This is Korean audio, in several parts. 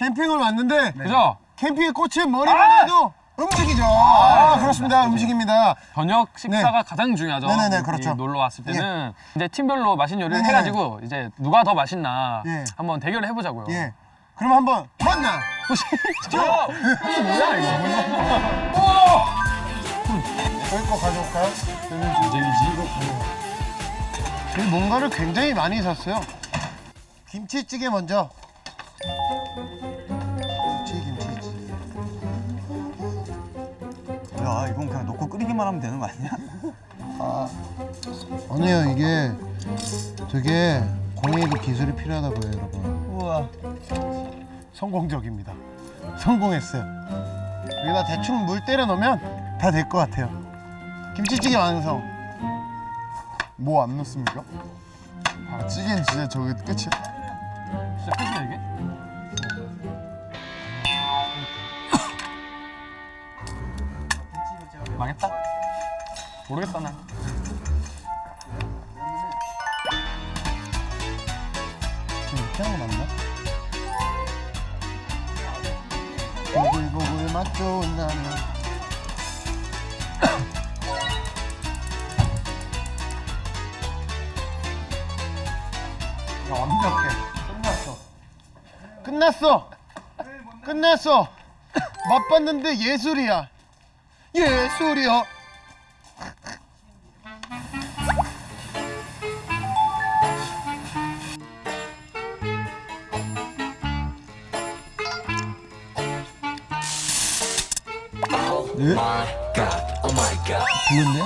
캠핑을 왔는데 그죠? 캠핑에 꽂힌 머리만 해도 음식이죠. 아, 그렇습니다. 음식입니다. 저녁 식사가 가장 중요하죠. 네네네, 이 그렇죠. 놀러 왔을 때는 이제 팀별로 맛있는 요리를 네네네. 해가지고 이제 누가 더 맛있나 예. 한번 대결을 해보자고요. 예. 그럼 한번 만나. 혹시 저 이거 뭐야 이거? 저희 거 가져올까요? 전쟁이지. 저희 뭔가를 굉장히 많이 샀어요. 김치찌개 먼저. 야 이건 그냥 넣고 끓이기만 하면 되는 거 아니야? 아니에요 이게 되게 공예도 기술이 필요하다고 해요 여러분. 우와 성공적입니다. 성공했어요. 여기다 대충 물 때려 넣으면 다 될 것 같아요. 김치찌개 완성. 뭐 안 넣습니까? 아, 찌개는 진짜 저게 끝이야. 진짜 끝이야 이게? 망했다? 모르겠다 나. 하는 거 맞나? 보글보글 맛 좋은 라면. 야, 완벽해. 끝났어. 끝났어. 끝났어. 맛봤는데 예술이야. 예술이야. 별론데?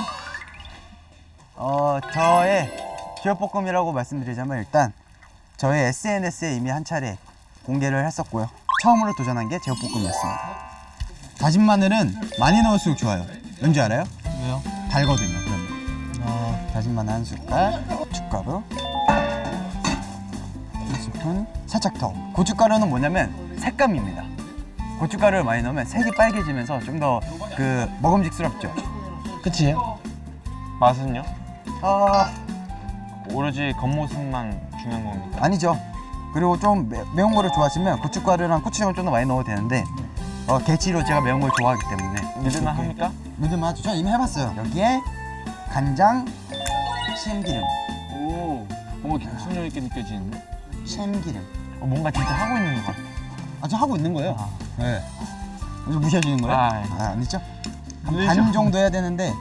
어 저의 지역볶음이라고 말씀드리자면 일단 저의 SNS에 이미 한 차례 공개를 했었고요. 처음으로 도전한 게 제육볶음이었습니다 다진 마늘은 많이 넣을수록 좋아요 왠지 알아요? 왜요? 달거든요 그러면 어, 다진 마늘 한 숟갈 고춧가루 한 스푼 살짝 더 고춧가루는 뭐냐면 색감입니다 고춧가루를 많이 넣으면 색이 빨개지면서 좀 더 그 먹음직스럽죠 그치? 맛은요? 아 오로지 겉모습만 중요한 겁니까? 아니죠 그리고 좀 매, 매운 거를 좋아하시면 고춧가루랑 고추장을 좀 더 많이 넣어도 되는데 어, 개치로 제가 매운 걸 좋아하기 때문에 믿을만 합니까? 믿을만 하죠 저는 이미 해봤어요 여기에 간장 참기름 오, 뭔가 기술력 있게 느껴지는데? 참기름 어, 뭔가 진짜 하고 있는 것 같아. 아 저 하고 있는 거예요 아. 네 이거 무시하시는 거예요? 아, 예. 아니죠? 한. 반 정도 해야 되는데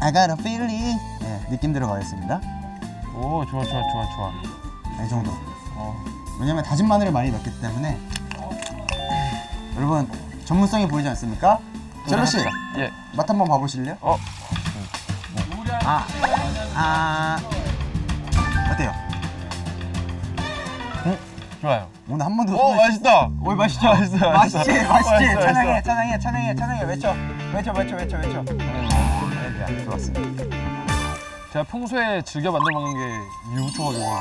I got a feeling 네, 느낌 들어가겠습니다 오, 좋아, 좋아, 좋아, 좋아. 이 정도 어. 왜냐면 다진 마늘을 많이 넣기 때문에 여러분 전문성이 보이지 않습니까? 젤로 씨 예. 맛 한번 봐보실래요? 어, 아, 아, 어때요? 좋아요. 오늘 한 번도 오, 맛있다. 오 맛있죠? 맛있어. 맛있지, 맛있지. 맛있어, 찬양해. 찬양해, 찬양해, 찬양해. 외쳐, 외쳐, 외쳐, 외쳐, 외쳐. 네, 좋았습니다. 제가 평소에 즐겨 만들어 먹는 게 유부초밥이거든요.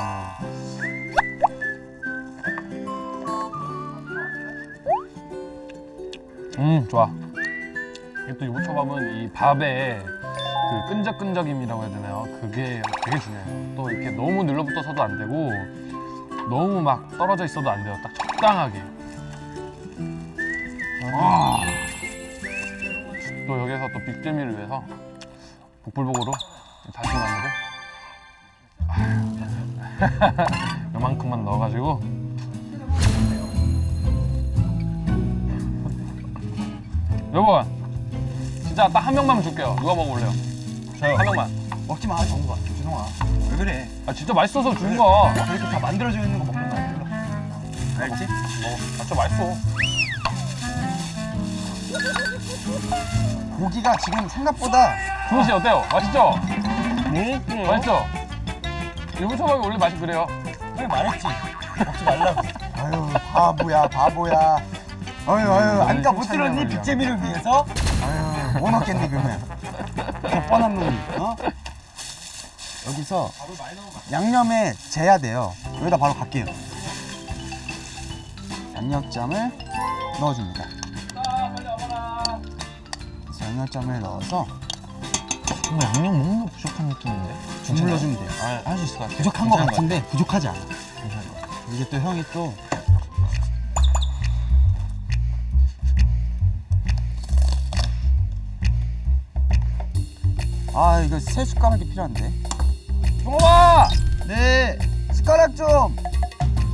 음, 좋아. 이게 또 유부초밥은 이 밥에 그 끈적끈적임이라고 해야 되나요? 그게 되게 중요해요. 또 이렇게 너무 눌러붙어서도 안 되고 너무 막 떨어져 있어도 안 돼요. 딱 적당하게. 아. 또 여기서 또 빅재미를 위해서 복불복으로 다진 마늘을 아유, 요만큼만 넣어가지고 여보 진짜 딱 한 명만 줄게요 누가 먹어볼래요? 저요 한 명만 먹지 마, 정우가. 준홍아. 왜 그래? 아 진짜 맛있어서 주는 거야 그렇게 다 만들어져 있는 거 먹는 거 아니야? 알지? 먹어 아 진짜 맛있어 고기가 지금 생각보다 준호 씨 어때요? 맛있죠? 맛있죠? 유부초밥이 원래 맛이 그래요 왜 말했지? 먹지 말라고. 아유, 바보야, 바보야. 아유, 아유, 아까 못 들었니? 빅재미를 위해서? 아유, 뭐 넣겠니, 그러면? 뻔한 놈이, 어? 여기서 양념에 재야 돼요. 여기다 바로 갈게요. 양념장을 넣어줍니다. 그래서 양념장을 넣어서 정말 양념 먹는 거 부족한 느낌인데? 주물러주면 돼요. 아, 할 수 있을 것 같아 부족한 것 같은데 부족하지 않아. 이게 또 형이 또 아 이거 세 숟가락이 필요한데. 종업아! 네. 숟가락 좀.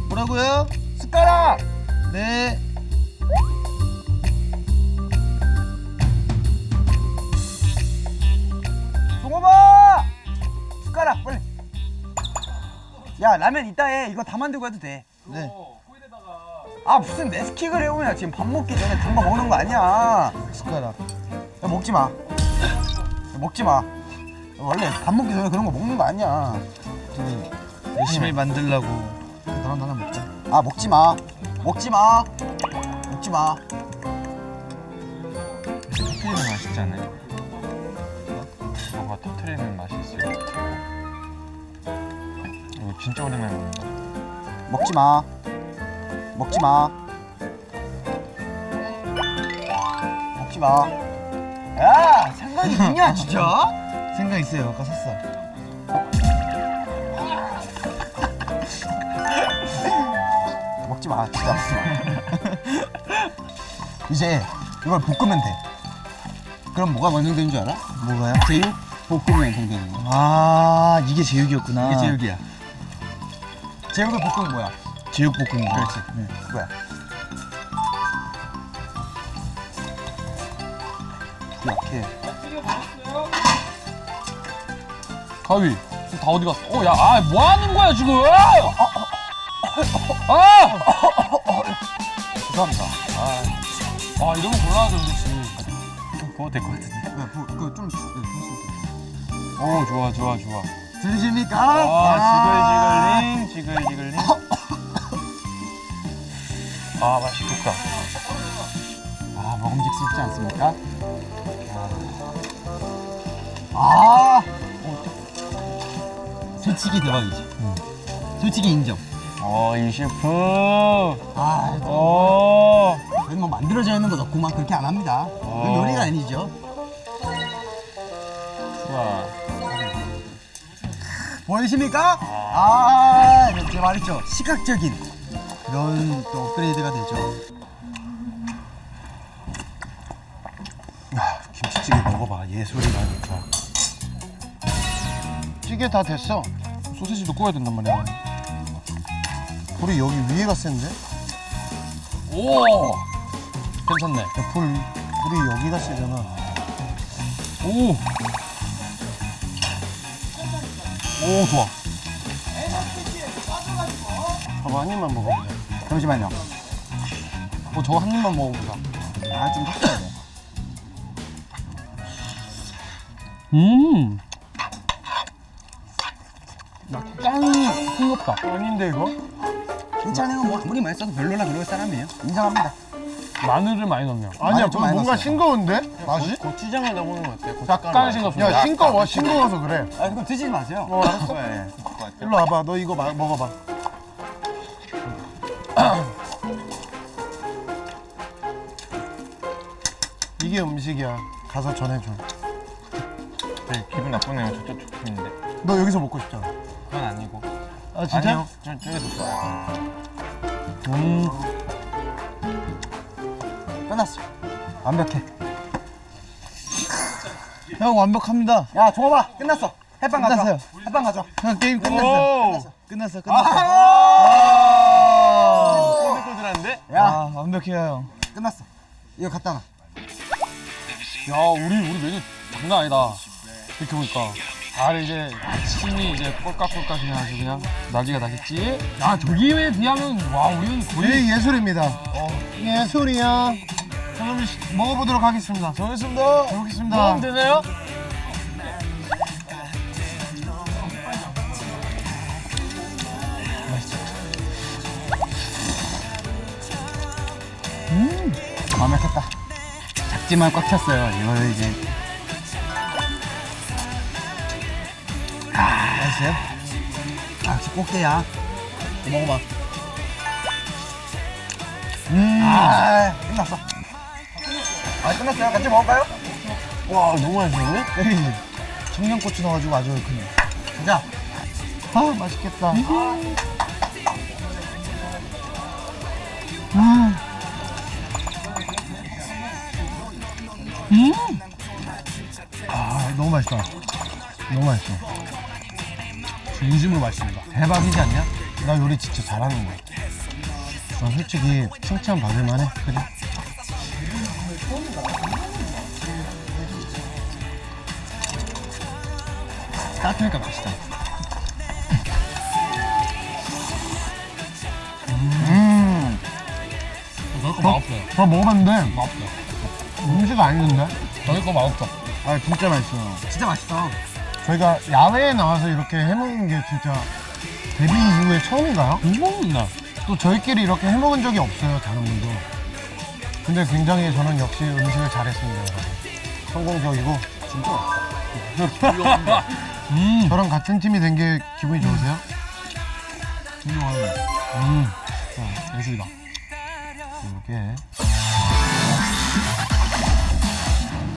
뭐라고요? 숟가락. 네. 종업아! 숟가락 빨리. 야 라면 이따 해. 이거 다 만들고 해도 돼. 네. 아 무슨 네스킥을 해오냐 지금 밥 먹기 전에 단 거 먹는 거 아니야. 숟가락. 야, 먹지 마. 야, 먹지 마. 원래 밥 먹기 전에 그런 거 먹는 거 아니야. 열심히 만들려고. 그럼 하나 먹자. 아 먹지 마. 먹지 마. 먹지 마. 터트리는 맛있지 않아요? 뭐가 터트리는 맛이 있어요. 이거 진짜 오랜만에 먹는다. 먹지 마. 먹지 마. 먹지 마. 야 생각이 있냐 진짜? 생각 있어요. 아까 샀어. 먹지 마. 진짜 먹지 마. 이제 이걸 볶으면 돼. 그럼 뭐가 완성되는 줄 알아? 뭐가요? 제육 볶음이 완성되는 거. 아 이게 제육이었구나. 이게 제육이야. 제육을 볶으면 뭐야? 제육볶음. 그렇지. 네. 그 약해. 가위. 지금 다 어디 갔어? 어, 야, 아, 뭐 하는 거야, 지금? 아! 죄송합니다. 아, 이러면 곤란하던데, 지금. 그거 될것 같은데. 네, 그, 그좀 네, 오, 좋아, 좋아, 좋아. 들리십니까? 아, 지글지글링, 지글지글링. 아, 맛있겠다. 아, 먹음직스럽지 않습니까? 아, 솔직히 대박이지. 솔직히 인정. 어, 이 셰프. 아, 어. 저희 뭐 만들어져 있는 거 넣고만 그렇게 안 합니다. 어. 이건 요리가 아니죠. 좋아. 보이십니까? 아, 제가 말했죠. 시각적인 그런 또 업그레이드가 되죠. 김치찌개 먹어봐. 예술이다 진짜. 찌개 다 됐어. 소시지도 구워야 된단 말이야. 불이 여기 위에가 센데? 오! 괜찮네. 야, 불 불이 여기가 세잖아. 오! 오, 좋아. 봐봐 한 입만 먹어보자. 잠시만요. 어, 저거 한 입만 먹어보자. 아, 좀 섞어야 돼. 음. 약간 싱겁다. 아닌데 이거? 김치한행은 뭐 아무리 맛있어도 별로라 그럴 사람이에요. 인정합니다. 마늘을 많이 넣으면. 아니야, 좀 그거 많이 뭔가 넣었어요. 싱거운데? 맛이? 고추장을 넣어보는 거 어때? 약간 싱겁습니다. 야, 싱거워. 싱거워서 그래. 아, 그럼 드시지 마세요. 어, 알았어. 네. 일로 와봐. 너 이거 마, 먹어봐. 이게 음식이야. 가서 전해줘. 되게 기분 나쁘네요. 저쪽 초팀인데. 너 여기서 먹고 싶잖아. 그건 아니고. 아 진짜? 아니요. 저, 더 좋아요. 음. 끝났어. 완벽해. 형 완벽합니다. 야, 종업아, 끝났어. 햇반 가져. 끝났어요. 햇반 가져. 형 게임 오! 끝났어. 끝났어. 끝났어. 아! 꼬들꼬들한데? 야, 아 완벽해요 형. 끝났어. 이거 갖다 놔. 야, 우리, 우리 메뉴 장난 아니다. 이렇게 보니까. 아, 이제 아침이 이제 꼴깍꼴깍 그냥 아주 그냥 난리가 나겠지? 야, 저기에 비하면, 와, 우리는 거의. 우리 예술입니다. 예술이야. 그럼 시- 먹어보도록 하겠습니다. 좋습니다. 잘 먹겠습니다. 먹으면 되나요? 완벽했다. 작지만 꽉 찼어요. 이걸 이제. 맛있어요? 아, 역시 꽃게야. 먹어봐. 아, 끝났어. 아, 끝났어요. 같이 먹을까요? 와 너무 맛있는데? 청양고추 넣어가지고 아주 그냥. 자, 아 맛있겠다. 아 너무 맛있다. 너무 맛있어. 진심으로 맛있습니다. 대박이지 않냐? 나 요리 진짜 잘하는 거야. 난 솔직히 칭찬 받을 만해. 그래. 따뜻하니까 맛있다. 음. 저희 거 맛없어 요. 저 먹어봤는데 맛없어요. 음식 아니던데? 저희 거 맛없어. 아 진짜 맛있어요. 진짜 맛있다. 저희가 야외에 나와서 이렇게 해먹는 게 진짜 데뷔 이후에 처음인가요? 못 먹는다. 또 저희끼리 이렇게 해먹은 적이 없어요 다른 분도 근데 굉장히 저는 역시 음식을 잘했습니다 여러분 성공적이고 진짜 음. 저랑 같은 팀이 된 게 기분이 좋으세요? 훌륭하네. 음. 예술이다. 이게